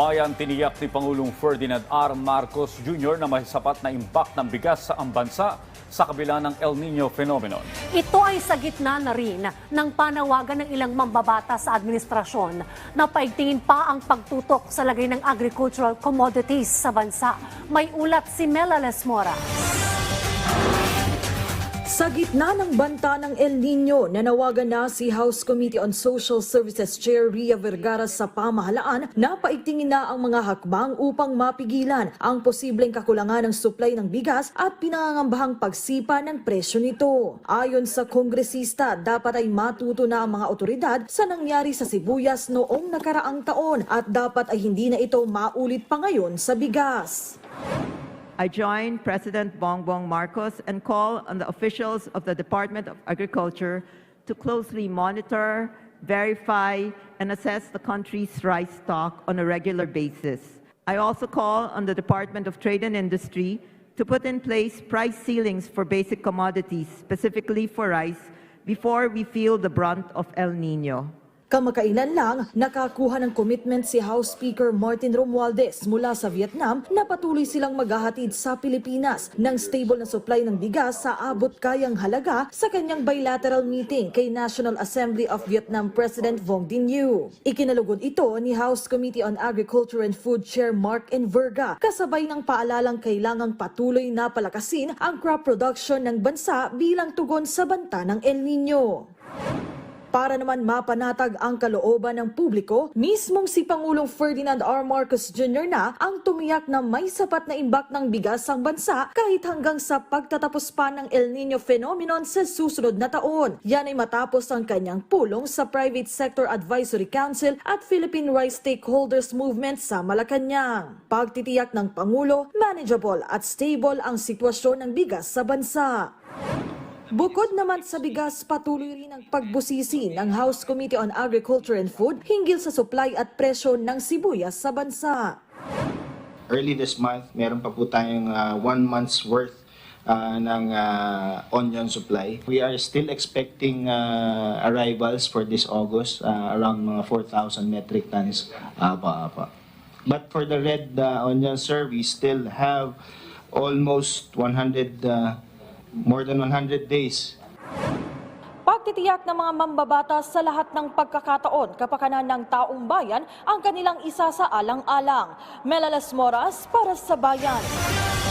bayan, tiniyak ni Pangulong Ferdinand R. Marcos Jr. na may sapat na impact ng bigas sa ang bansa sa kabila ng El Nino phenomenon. Ito ay sa gitna na rin ng panawagan ng ilang mambabata sa administrasyon na paigtingin pa ang pagtutok sa lagay ng agricultural commodities sa bansa. May ulat si Mela Lesmora. Sa gitna ng banta ng El Nino, nanawagan na si House Committee on Social Services Chair Ria Vergara sa pamahalaan na paigtingin na ang mga hakbang upang mapigilan ang posibleng kakulangan ng supply ng bigas at pinangangambahang pagsipa ng presyo nito. Ayon sa kongresista, dapat ay matuto na ang mga otoridad sa nangyari sa sibuyas noong nakaraang taon at dapat ay hindi na ito maulit pa ngayon sa bigas. I join President Bongbong Marcos and call on the officials of the Department of Agriculture to closely monitor, verify, and assess the country's rice stock on a regular basis. I also call on the Department of Trade and Industry to put in place price ceilings for basic commodities, specifically for rice, before we feel the brunt of El Nino. Kamakailan lang, nakakuha ng commitment si House Speaker Martin Romualdez mula sa Vietnam na patuloy silang maghahatid sa Pilipinas ng stable na supply ng bigas sa abot kayang halaga sa kanyang bilateral meeting kay National Assembly of Vietnam President Vong Dinh Nhu. Ikinalugod ito ni House Committee on Agriculture and Food Chair Mark Enverga kasabay ng paalalang kailangang patuloy na palakasin ang crop production ng bansa bilang tugon sa banta ng El Nino. Para naman mapanatag ang kalooban ng publiko, mismong si Pangulong Ferdinand R. Marcos Jr. na ang tumiyak na may sapat na imbak ng bigas ang bansa kahit hanggang sa pagtatapos pa ng El Nino phenomenon sa susunod na taon. Yan ay matapos ang kanyang pulong sa Private Sector Advisory Council at Philippine Rice Stakeholders Movement sa Malacanang. Pagtitiyak ng Pangulo, manageable at stable ang sitwasyon ng bigas sa bansa. Bukod naman sa bigas, patuloy rin ang pagbusisi ng House Committee on Agriculture and Food hinggil sa supply at presyo ng sibuyas sa bansa. early this month, meron pa po tayong uh, one month's worth uh, ng uh, onion supply. We are still expecting uh, arrivals for this August, uh, around mga 4,000 metric tons. Apa, apa. But for the red uh, onion, sir, we still have almost 100, uh, more than 100 days Pagtitiyak ng mga mambabata sa lahat ng pagkakataon kapakanan ng taong bayan ang kanilang isa sa alang-alang. Melalas Moras para sa Bayan.